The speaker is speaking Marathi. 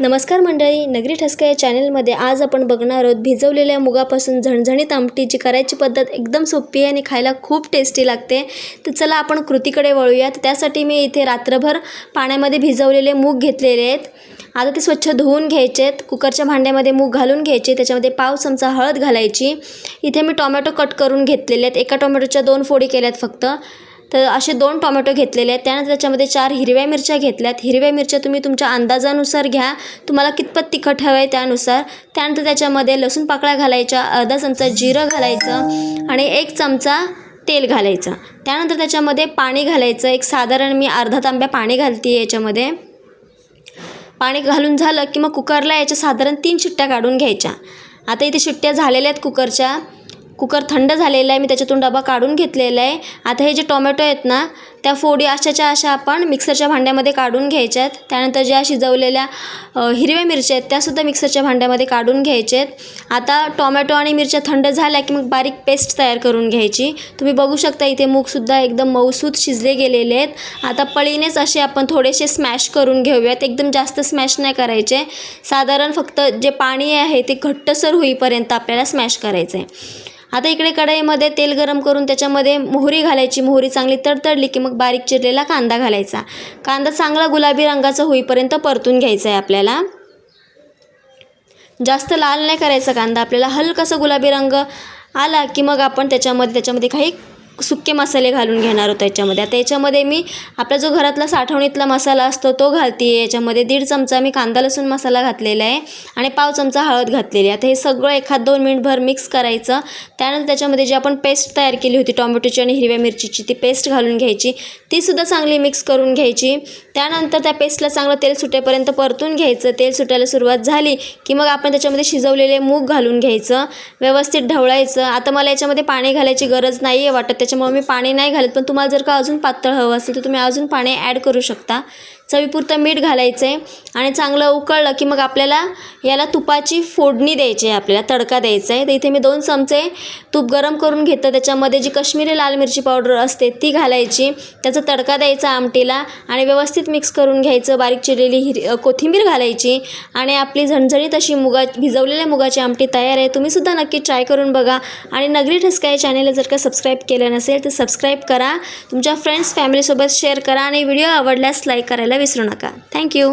नमस्कार मंडळी नगरी ठसका या चॅनलमध्ये आज आपण बघणार आहोत भिजवलेल्या मुगापासून झणझणीत आमटी जी करायची पद्धत एकदम सोपी आहे आणि खायला खूप टेस्टी लागते. तर चला आपण कृतीकडे वळूयात. त्यासाठी मी इथे रात्रभर पाण्यामध्ये भिजवलेले मूग घेतलेले आहेत. आता ते स्वच्छ धुवून घ्यायचे आहेत. कुकरच्या भांड्यामध्ये मूग घालून घ्यायचे. त्याच्यामध्ये पाव चमचा हळद घालायची. इथे मी टोमॅटो कट करून घेतलेले आहेत. एका टोमॅटोच्या दोन फोडी केल्यात फक्त. तर असे दोन टोमॅटो घेतलेले आहेत. त्यानंतर त्याच्यामध्ये चार हिरव्या मिरच्या घेतल्यात. हिरव्या मिरच्या तुम्ही तुमच्या अंदाजानुसार घ्या. तुम्हाला कितपत तिखट हवं आहे त्यानुसार. त्यानंतर त्याच्यामध्ये लसूण पाकळ्या घालायच्या अर्धा चमचा जिरं घालायचं आणि एक चमचा तेल घालायचं. त्यानंतर त्याच्यामध्ये पाणी घालायचं. एक साधारण मी अर्धा तांब्या पाणी घालते याच्यामध्ये. पाणी घालून झालं की मग कुकरला याच्या साधारण तीन शिट्ट्या काढून घ्यायच्या. आता इथे शिट्ट्या झालेल्या आहेत कुकरच्या. कुकर थंड झालेला आहे मी त्याच्यातून डबा काढून घेतलेला आहे. आता हे जे टोमॅटो आहेत ना त्या फोडी अशाच्या अशा आपण मिक्सरच्या भांड्यामध्ये काढून घ्यायच्या आहेत त्यानंतर ज्या शिजवलेल्या हिरव्या मिरच्या आहेत त्यासुद्धा मिक्सरच्या भांड्यामध्ये काढून घ्यायच्या आहेत आता टोमॅटो आणि मिरच्या थंड झाल्या की मग बारीक पेस्ट तयार करून घ्यायची. तुम्ही बघू शकता इथे मूगसुद्धा एकदम मऊसूत शिजले गेलेले आहेत. आता पळीनेच असे आपण थोडेसे स्मॅश करून घेऊयात. एकदम जास्त स्मॅश नाही करायचे. साधारण फक्त जे पाणी आहे ते घट्टसर होईपर्यंत आपल्याला स्मॅश करायचं आहे आता इकडे कढईमध्ये तेल गरम करून त्याच्यामध्ये मोहरी घालायची. मोहरी चांगली तडतडली की मग बारीक चिरलेला कांदा घालायचा. कांदा चांगला गुलाबी रंगाचा होईपर्यंत परतून घ्यायचा आहे आपल्याला. जास्त लाल नाही करायचा कांदा. आपल्याला हलकासा गुलाबी रंग आला की मग आपण त्याच्यामध्ये त्याच्यामध्ये काही सुके मसाले घालून घेणार आहोत त्याच्यामध्ये. आता याच्यामध्ये मी आपला जो घरातला साठवणीतला मसाला असतो तो घालते आहे याच्यामध्ये दीड चमचा मी कांदा लसूण मसाला घातलेला आहे आणि पाव चमचा हळद घातलेली आहे. आता हे सगळं एखाद दोन मिनिटभर मिक्स करायचं. त्यानंतर त्याच्यामध्ये जी आपण पेस्ट तयार केली होती टोमॅटोची आणि हिरव्या मिरचीची ती पेस्ट घालून घ्यायची. तीसुद्धा चांगली मिक्स करून घ्यायची. त्यानंतर त्या पेस्टला चांगलं तेल सुटेपर्यंत परतून घ्यायचं. तेल सुटायला सुरुवात झाली की मग आपण त्याच्यामध्ये शिजवलेले मूग घालून घ्यायचं. व्यवस्थित ढवळायचं. आता मला याच्यामध्ये पाणी घालायची गरज नाही आहे वाटत. त्याच्यामुळे मी पाणी नाही घालत. पण तुम्हाला जर का अजून पातळ हवं असेल तर तुम्ही अजून पाणी ॲड करू शकता. चवीपुरतं मीठ घालायचं आहे. आणि चांगलं उकळलं की मग आपल्याला याला तुपाची फोडणी द्यायची आहे आपल्याला तडका द्यायचा आहे. तर इथे मी दोन चमचे तूप गरम करून घेतं त्याच्यामध्ये जी काश्मीरी लाल मिरची पावडर असते ती घालायची. त्याचा तडका द्यायचा आमटीला आणि व्यवस्थित मिक्स करून घ्यायचं. बारीक चिरलेली हिर कोथिंबीर घालायची आणि आपली झणझणीत अशी मुगा भिजवलेल्या मुगाची आमटी तयार आहे. तुम्हीसुद्धा नक्की ट्राय करून बघा. आणि नगरी ठसका या चॅनेलला जर का सबस्क्राईब केलं नसेल तर सबस्क्राईब करा. तुमच्या फ्रेंड्स फॅमिलीसोबत शेअर करा आणि व्हिडिओ आवडल्यास लाईक करायला विसरू नका थँक्यू